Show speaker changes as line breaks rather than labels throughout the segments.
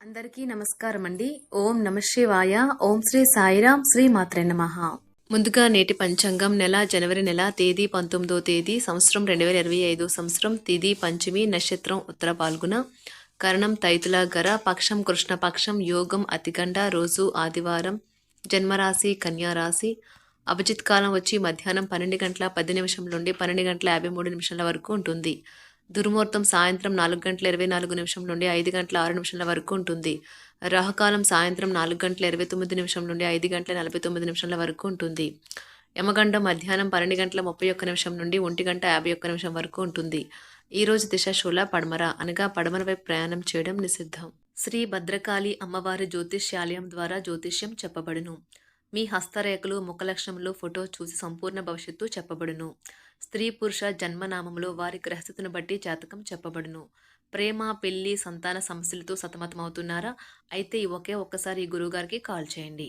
అందరికీ నమస్కారం అండి ఓం నమ శివాయ. ఓం శ్రీ సాయిరాం. శ్రీ మాత్రే నమ. ముందుగా నేటి పంచాంగం నెల జనవరి నెల తేదీ పంతొమ్మిదో తేదీ సంవత్సరం రెండు వేల ఇరవై ఐదు సంవత్సరం తిది పంచమి నక్షత్రం ఉత్తర పాల్గొన కరణం తైతుల గర పక్షం కృష్ణపక్షం యోగం అతిగండ రోజు ఆదివారం జన్మరాశి కన్యారాశి అభిజిత్ కాలం వచ్చి మధ్యాహ్నం పన్నెండు గంటల పది నిమిషం నుండి పన్నెండు గంటల యాభై మూడు నిమిషాల వరకు ఉంటుంది. దుర్ముహూర్తం సాయంత్రం నాలుగు గంటల ఇరవై నాలుగు నిమిషం నుండి ఐదు గంటల ఆరు నిమిషాల వరకు ఉంటుంది. రాహుకాలం సాయంత్రం నాలుగు గంటల ఇరవై తొమ్మిది నిమిషం నుండి ఐదు గంటల నలభై తొమ్మిది నిమిషాల వరకు ఉంటుంది. యమగండం మధ్యాహ్నం పన్నెండు గంటల ముప్పై ఒక్క నిమిషం నుండి ఒంటి గంట యాభై ఒక్క నిమిషం వరకు ఉంటుంది. ఈ రోజు దిశ శూల పడమర అనగా పడమర వైపు ప్రయాణం చేయడం నిషిద్ధం. శ్రీ భద్రకాళి అమ్మవారి జ్యోతిష్యాలయం ద్వారా జ్యోతిష్యం చెప్పబడును. మీ హస్తరేఖలు ముఖలక్షణములు ఫోటో చూసి సంపూర్ణ భవిష్యత్తు చెప్పబడును. స్త్రీ పురుష జన్మనామములో వారి గ్రహస్థితిని బట్టి జాతకం చెప్పబడును. ప్రేమ పెళ్ళి సంతాన సమస్యలతో సతమతమవుతున్నారా? అయితే ఒకే ఒక్కసారి ఈ గురువుగారికి కాల్ చేయండి.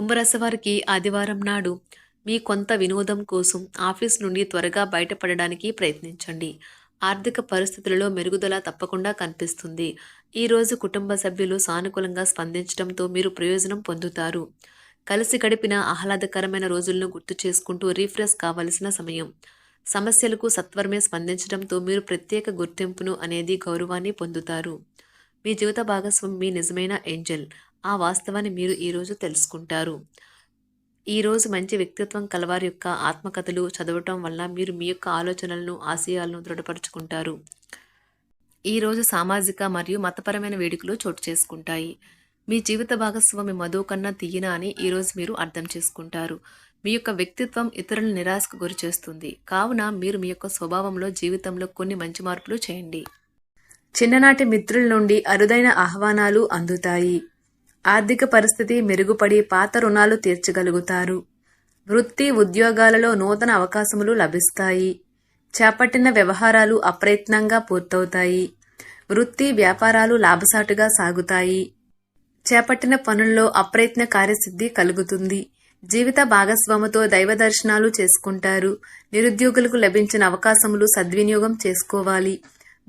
కుంభరాశి వారికి ఆదివారం నాడు మీ కొంత వినోదం కోసం ఆఫీస్ నుండి త్వరగా బయటపడడానికి ప్రయత్నించండి. ఆర్థిక పరిస్థితులలో మెరుగుదల తప్పకుండా కనిపిస్తుంది. ఈరోజు కుటుంబ సభ్యులు సానుకూలంగా స్పందించడంతో మీరు ప్రయోజనం పొందుతారు. కలిసి గడిపిన ఆహ్లాదకరమైన రోజులను గుర్తు చేసుకుంటూ రీఫ్రెష్ కావలసిన సమయం. సమస్యలకు సత్వరమే స్పందించడంతో మీరు ప్రత్యేక గుర్తింపును అనేది గౌరవాన్ని పొందుతారు. మీ జీవిత భాగస్వామి మీ నిజమైన ఏంజల్. ఆ వాస్తవాన్ని మీరు ఈరోజు తెలుసుకుంటారు. ఈరోజు మంచి వ్యక్తిత్వం కలవారి యొక్క ఆత్మకథలు చదవటం వల్ల మీరు మీ యొక్క ఆలోచనలను ఆశయాలను దృఢపరుచుకుంటారు. ఈరోజు సామాజిక మరియు మతపరమైన వేడుకలు చోటు చేసుకుంటాయి. మీ జీవిత భాగస్వామి మధు కన్నా తీయనా అని ఈరోజు మీరు అర్థం చేసుకుంటారు. మీ యొక్క వ్యక్తిత్వం ఇతరులను నిరాశకు గురి చేస్తుంది. కావున మీరు మీ యొక్క స్వభావంలో జీవితంలో కొన్ని మంచి మార్పులు చేయండి. చిన్ననాటి మిత్రుల నుండి అరుదైన ఆహ్వానాలు అందుతాయి. ఆర్థిక పరిస్థితి మెరుగుపడి పాత రుణాలు తీర్చగలుగుతారు. వృత్తి ఉద్యోగాలలో నూతన అవకాశములు లభిస్తాయి. చేపట్టిన వ్యవహారాలు అప్రయత్నంగా పూర్తవుతాయి. వృత్తి వ్యాపారాలు లాభసాటుగా సాగుతాయి. చేపట్టిన పనుల్లో అప్రయత్న కార్యసిద్ధి కలుగుతుంది. జీవిత భాగస్వామితో దైవ దర్శనాలు చేసుకుంటారు. నిరుద్యోగులకు లభించిన అవకాశములు సద్వినియోగం చేసుకోవాలి.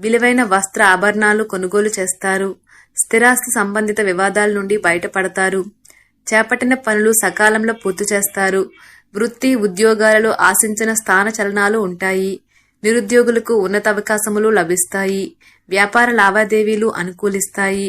విలువైన వస్త్ర ఆభరణాలు కొనుగోలు చేస్తారు. స్థిరాస్తి సంబంధిత వివాదాల నుండి బయటపడతారు. చేపట్టిన పనులు సకాలంలో పూర్తి చేస్తారు. వృత్తి ఉద్యోగాలలో ఆశించిన స్థాన చలనాలు ఉంటాయి. నిరుద్యోగులకు ఉన్నత అవకాశములు లభిస్తాయి. వ్యాపార లావాదేవీలు అనుకూలిస్తాయి.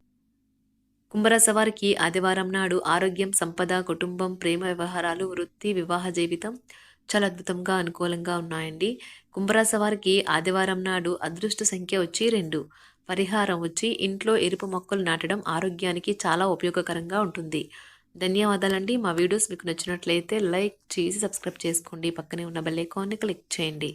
కుంభరాశ వారికి ఆదివారం నాడు ఆరోగ్యం సంపద కుటుంబం ప్రేమ వ్యవహారాలు వృత్తి వివాహ జీవితం చాలా అద్భుతంగా అనుకూలంగా ఉన్నాయండి. కుంభరాశి వారికి ఆదివారం నాడు అదృష్ట సంఖ్య వచ్చి రెండు. పరిహారం వచ్చి ఇంట్లో ఎరుపు మొక్కలు నాటడం ఆరోగ్యానికి చాలా ఉపయోగకరంగా ఉంటుంది. ధన్యవాదాలండి. మా వీడియోస్ మీకు నచ్చినట్లయితే లైక్ చేసి సబ్స్క్రైబ్ చేసుకోండి. పక్కనే ఉన్న బెల్ ఐకాన్ని క్లిక్ చేయండి.